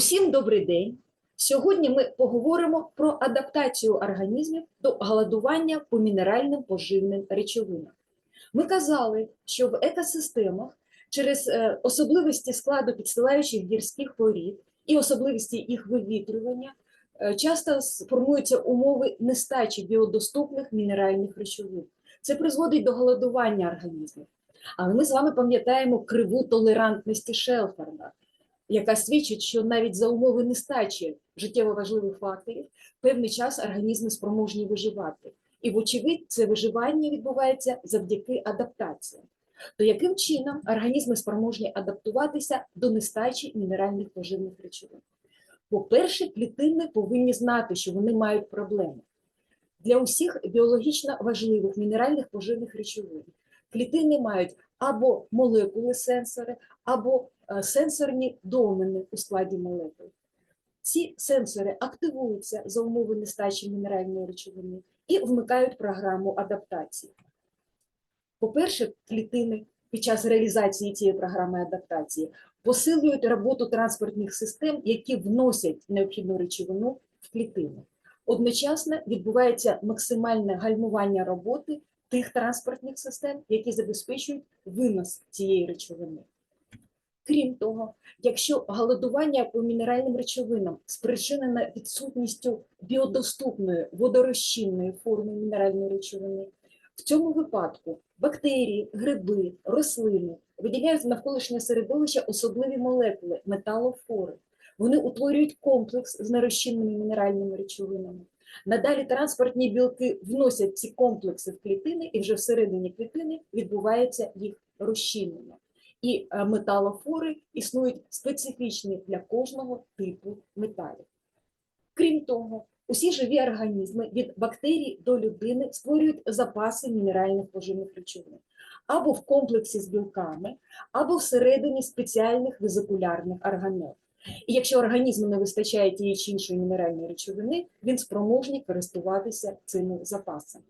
Усім добрий день. Сьогодні ми поговоримо про адаптацію організмів до голодування по мінеральним поживним речовинам. Ми казали, що в екосистемах через е, особливості складу підстилаючих гірських порід і особливості їх вивітрювання е, часто формуються умови нестачі біодоступних мінеральних речовин. Це призводить до голодування організмів. Але ми з вами пам'ятаємо криву толерантності Шелфорда, яка свідчить, що навіть за умови нестачі життєво важливих факторів певний час організми спроможні виживати. І, вочевидь, це виживання відбувається завдяки адаптації. То яким чином організми спроможні адаптуватися до нестачі мінеральних поживних речовин? По-перше, клітини повинні знати, що вони мають проблеми. Для усіх біологічно важливих мінеральних поживних речовин клітини мають або молекули сенсори, або е, сенсорні домени у складі молекул. Ці сенсори активуються за умови нестачі мінеральної речовини і вмикають програму адаптації. По-перше, клітини під час реалізації цієї програми адаптації посилюють роботу транспортних систем, які вносять необхідну речовину в клітину. Одночасно відбувається максимальне гальмування роботи тих транспортних систем, які забезпечують винос цієї речовини. Крім того, якщо голодування по мінеральним речовинам спричинене відсутністю біодоступної водорозчинної форми мінеральної речовини, в цьому випадку бактерії, гриби, рослини виділяють в навколишнє середовище особливі молекули металофори. Вони утворюють комплекс з нерозчинними мінеральними речовинами. Надалі транспортні білки вносять ці комплекси в клітини, і вже всередині клітини відбувається їх розчинення. І е, металофори існують специфічні для кожного типу металів. Крім того, усі живі організми від бактерій до людини створюють запаси мінеральних поживних речовин або в комплексі з білками, або всередині спеціальних везикулярних органел. І якщо організму не вистачає тієї чи іншої мінеральної речовини, він спроможний користуватися цими запасами.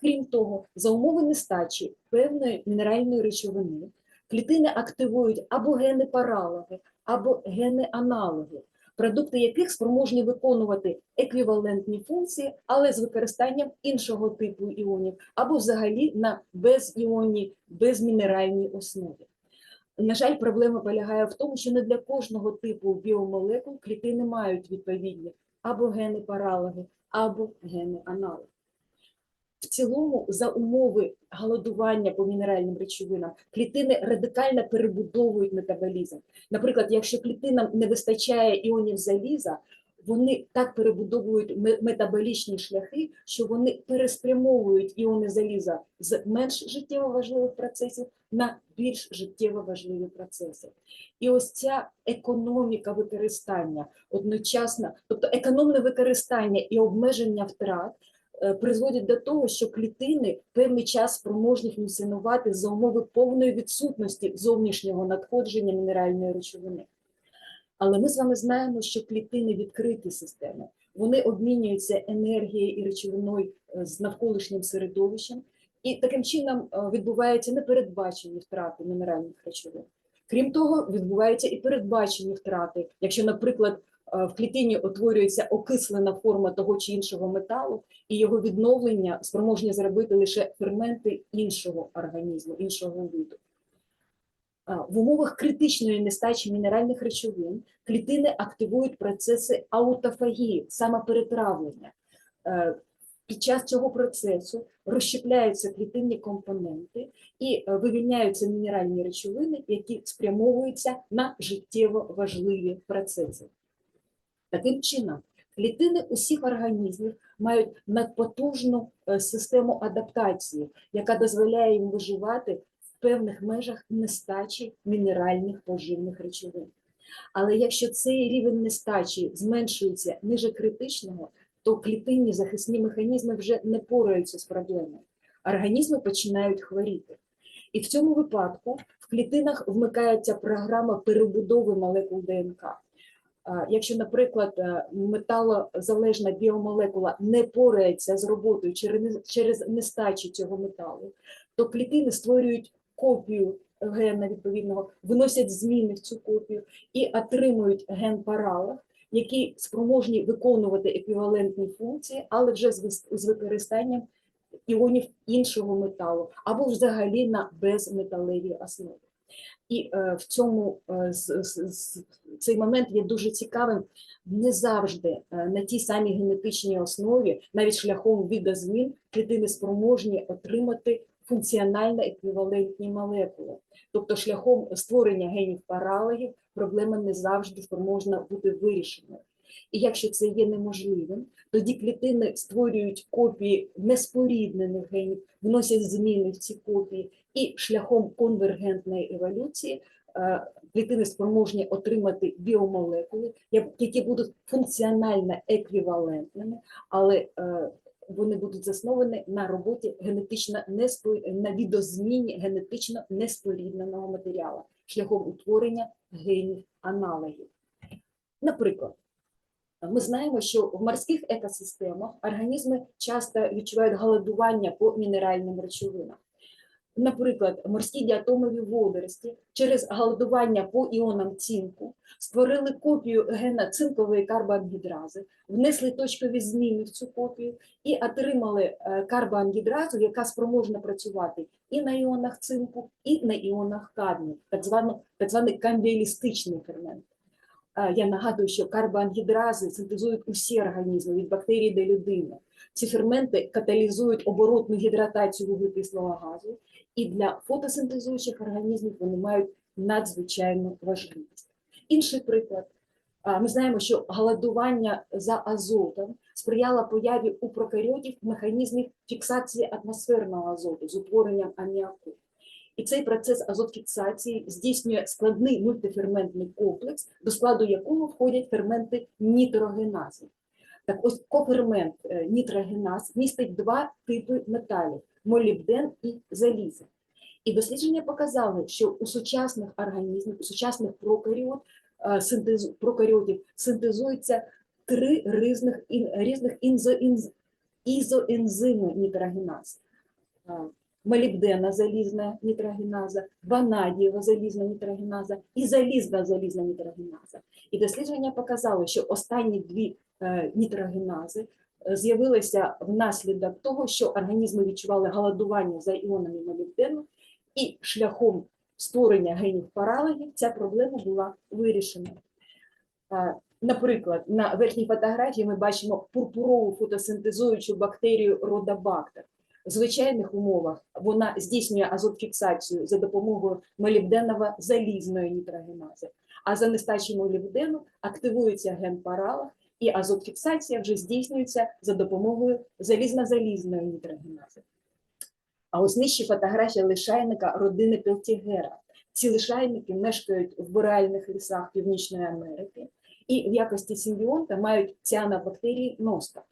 Крім того, за умови нестачі певної мінеральної речовини клітини активують або гени паралоги, або гени аналоги, продукти яких спроможні виконувати еквівалентні функції, але з використанням іншого типу іонів, або взагалі на безіонній, безмінеральній основі. На жаль, проблема полягає в тому, що не для кожного типу біомолекул клітини мають відповідні або гени паралоги, або гени аналоги. В цілому, за умови голодування по мінеральним речовинам, клітини радикально перебудовують метаболізм. Наприклад, якщо клітинам не вистачає іонів заліза, вони так перебудовують метаболічні шляхи, що вони переспрямовують іони заліза з менш життєво важливих процесів на більш життєво важливі процеси. І ось ця економіка використання одночасно, тобто економне використання і обмеження втрат е, призводять до того, що клітини певний час спроможні функціонувати за умови повної відсутності зовнішнього надходження мінеральної речовини. Але ми з вами знаємо, що клітини відкриті системи, вони обмінюються енергією і речовиною е, з навколишнім середовищем, і таким чином е, відбуваються непередбачені втрати мінеральних речовин. Крім того, відбуваються і передбачені втрати. Якщо, наприклад, е, в клітині утворюється окислена форма того чи іншого металу, і його відновлення спроможні зробити лише ферменти іншого організму, іншого виду. В умовах критичної нестачі мінеральних речовин клітини активують процеси аутофагії, самоперетравлення. Під час цього процесу розщепляються клітинні компоненти і е, вивільняються мінеральні речовини, які спрямовуються на життєво важливі процеси. Таким чином, клітини усіх організмів мають надпотужну е, систему адаптації, яка дозволяє їм виживати в певних межах нестачі мінеральних поживних речовин. Але якщо цей рівень нестачі зменшується ниже критичного, то клітинні захисні механізми вже не пораються з проблемою. Організми починають хворіти. І в цьому випадку в клітинах вмикається програма перебудови молекул ДНК. Якщо, наприклад, е, металозалежна біомолекула не порається з роботою через нестачу цього металу, то клітини створюють копію гена відповідного, вносять зміни в цю копію і отримують ген паралог, які спроможні виконувати еквівалентні функції, але вже з використанням іонів іншого металу або взагалі на безметалевій основі. І е, в цьому е, цей момент є дуже цікавим. Не завжди е, на тій самій генетичній основі, навіть шляхом відозмін, клітини спроможні отримати функціонально еквівалентні молекули. Тобто шляхом створення генів паралогів проблема не завжди спроможна бути вирішеною. І якщо це є неможливим, тоді клітини створюють копії неспоріднених генів, вносять зміни в ці копії, і шляхом конвергентної еволюції е, клітини спроможні отримати біомолекули, які будуть функціонально еквівалентними, але е, вони будуть засновані на роботі генетично неспо- на відозміні генетично неспорідненого матеріалу шляхом утворення генів аналогів. Наприклад, ми знаємо, що в морських екосистемах організми часто відчувають голодування по мінеральним речовинам. Наприклад, морські діатомові водорості через голодування по іонам цинку створили копію гена цинкової карбоангідрази, внесли точкові зміни в цю копію і отримали е, карбоангідразу, яка спроможна працювати і на іонах цинку, і на іонах кадмію, так, звано, так званий камбіалістичний фермент. Е, Я нагадую, що карбоангідрази синтезують усі організми від бактерій до людини. Ці ферменти каталізують оборотну гідратацію вуглекислого газу, і для фотосинтезуючих організмів вони мають надзвичайну важливість. Інший приклад. Ми знаємо, що голодування за азотом сприяло появі у прокаріотів механізмів фіксації атмосферного азоту з утворенням аміаку. І цей процес азотфіксації здійснює складний мультиферментний комплекс, до складу якого входять ферменти нітрогенази. Так ось кофермент е, нітрогеназ містить два типи металів молібден і залізо. І дослідження показали, що у сучасних організмів, у сучасних прокаріот, е, синтез, прокаріотів синтезується три різних, різних ізоензими нітрогеназ. Молібдена залізна нітрогеназа, ванадієва залізна нітрогеназа і залізна залізна нітрогеназа. І дослідження показали, що останні дві е, нітрогенази е, з'явилися внаслідок того, що організми відчували голодування за іонами молібдену, і шляхом створення генів паралогів ця проблема була вирішена. Е, Наприклад, на верхній фотографії ми бачимо пурпурову фотосинтезуючу бактерію родобактер. Звичайних умовах вона здійснює азотфіксацію за допомогою молібденово-залізної нітрогенази, а за нестачі молібдену активується ген паралог, і азотфіксація вже здійснюється за допомогою залізно-залізної нітрогенази. А ось нижче фотографія лишайника родини Пелтігера. Ці лишайники мешкають в бореальних лісах Північної Америки і в якості симбіонта мають ціанобактерії носток.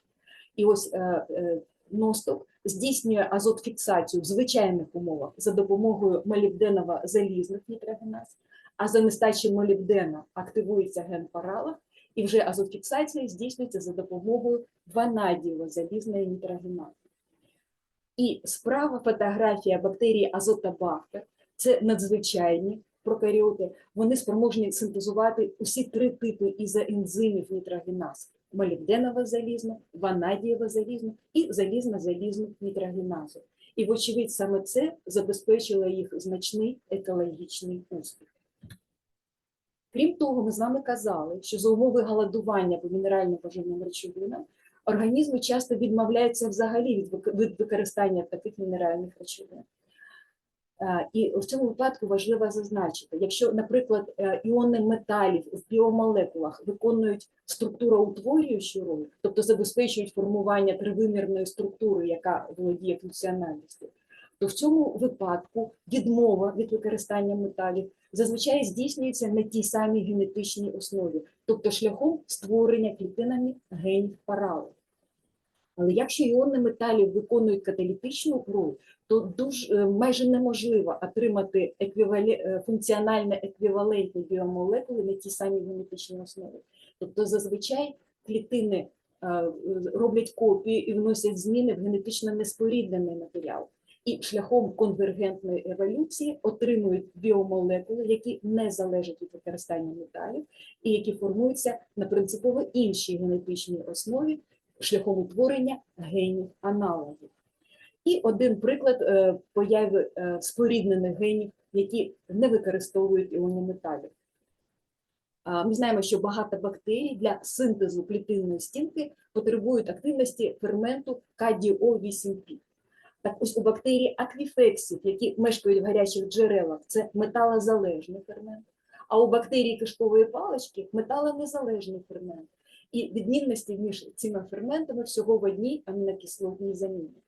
І ось е, е, носток здійснює азотфіксацію в звичайних умовах за допомогою молібденово-залізних нітрогеназ, а за нестачі молібдена активується ген паралог, і вже азотфіксація здійснюється за допомогою ванадієво-залізної нітрогенази. І справа фотографія бактерії азотобактер це надзвичайні прокаріоти. Вони спроможні синтезувати усі три типи ізоензимів нітрогеназ: молібденово залізну, ванадієво залізну і залізно-залізну нітрогеназу. І, вочевидь, саме це забезпечило їх значний екологічний успіх. Крім того, ми з вами казали, що за умови голодування по мінерально поживним речовинам організми часто відмовляються взагалі від використання таких мінеральних речовин. Е, І в цьому випадку важливо зазначити, якщо, наприклад, е, іони металів в біомолекулах виконують структуроутворюючу роль, тобто забезпечують формування тривимірної структури, яка володіє функціональністю, то в цьому випадку відмова від використання металів зазвичай здійснюється на тій самій генетичній основі, тобто шляхом створення клітинами генів паралог. Але якщо іони металів виконують каталітичну роль, то дуже е, майже неможливо отримати еквівалі... е, функціонально еквівалентні біомолекули на тій самій генетичній основі. Тобто зазвичай клітини е, роблять копії і вносять зміни в генетично неспоріднений матеріал. і шляхом конвергентної еволюції отримують біомолекули, які не залежать від використання металів і які формуються на принципово іншій генетичній основі шляхом утворення генів аналогів. І один приклад е, появи е, споріднених генів, які не використовують іони металів. Ми знаємо, що багато бактерій для синтезу клітинної стінки потребують активності ферменту КДО8П. Так ось у бактерій аквіфексів, які мешкають в гарячих джерелах, це металозалежний фермент, а у бактерій кишкової палички металонезалежний фермент. І відмінності між цими ферментами всього в одній амінокислотній заміні.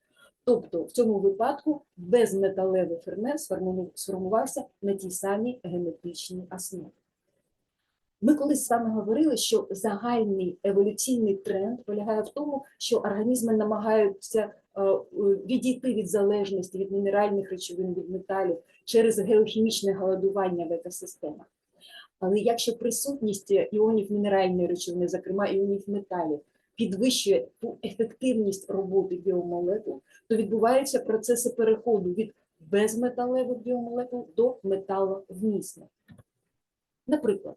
Тобто в цьому випадку безметалевий фермент сформувався на тій самій генетичній основі. Ми колись з вами говорили, що загальний еволюційний тренд полягає в тому, що організми намагаються е, відійти від залежності від мінеральних речовин, від металів через геохімічне голодування в екосистемах. Але якщо присутність іонів мінеральної речовини, зокрема іонів металів, підвищує ту ефективність роботи біомолекул, то відбуваються процеси переходу від безметалевих біомолекул до металовмісних. Наприклад,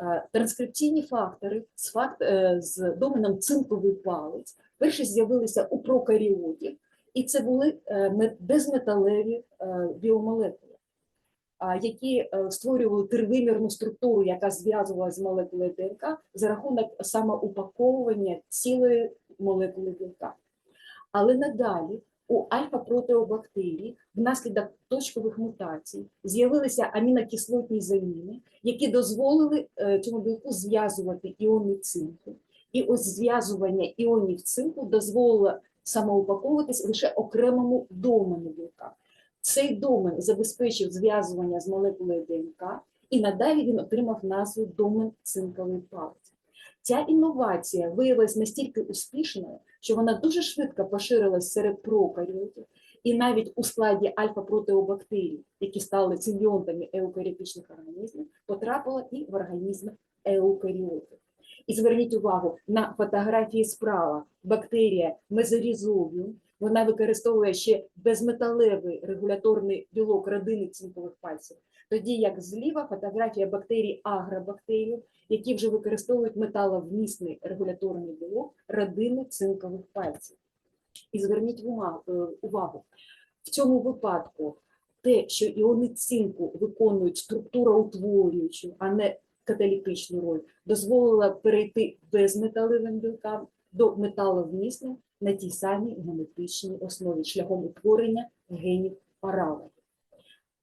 е, транскрипційні фактори з, факт, е, з доменом цинковий палець перші з'явилися у прокаріотів, і це були е, безметалеві біомолекули, які е, створювали тривимірну структуру, яка зв'язувалася з молекулою ДНК за рахунок самоупаковування цілої молекули білка. Але надалі у альфа-протеобактерій внаслідок точкових мутацій з'явилися амінокислотні заміни, які дозволили е, цьому білку зв'язувати іони цинку. І ось зв'язування іонів цинку дозволило самоупаковуватись лише окремому домену білка. Цей домен забезпечив зв'язування з молекулою ДНК, і надалі він отримав назву домен цинковий палець. Ця інновація виявилася настільки успішною, що вона дуже швидко поширилась серед прокаріотів, і навіть у складі альфа-протеобактерій, які стали симбіонтами еукаріотичних організмів, потрапила і в організми еукаріотів. І зверніть увагу на фотографії справа бактерія мезорізовіум, вона використовує ще безметалевий регуляторний білок родини цинкових пальців. Тоді як зліва фотографія бактерій агробактеріум, які вже використовують металовмісний регуляторний білок родини цинкових пальців. І зверніть увагу, е, увагу, в цьому випадку те, що іони цинку виконують структуроутворюючу, а не каталітичну роль, дозволило перейти безметалевим білкам до металовмісних на тій самій генетичній основі шляхом утворення генів паралелі.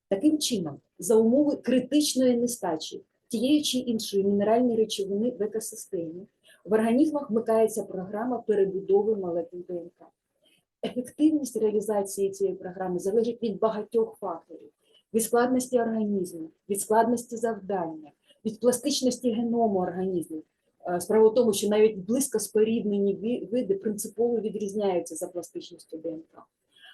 Таким чином, за умови критичної нестачі тієї чи іншої мінеральної речовини в екосистемі, в організмах вмикається програма перебудови молекул ДНК. Ефективність реалізації цієї програми залежить від багатьох факторів: від складності організму, від складності завдання, від пластичності геному організму. Е, Справа в тому, що навіть близько споріднені види принципово відрізняються за пластичністю ДНК.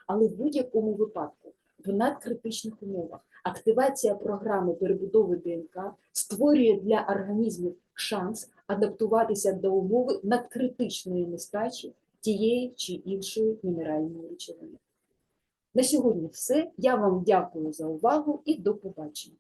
Але в будь-якому випадку в надкритичних умовах активація програми перебудови ДНК створює для організмів шанс адаптуватися до умови надкритичної нестачі тієї чи іншої мінеральної речовини. На сьогодні все. Я вам дякую за увагу і до побачення.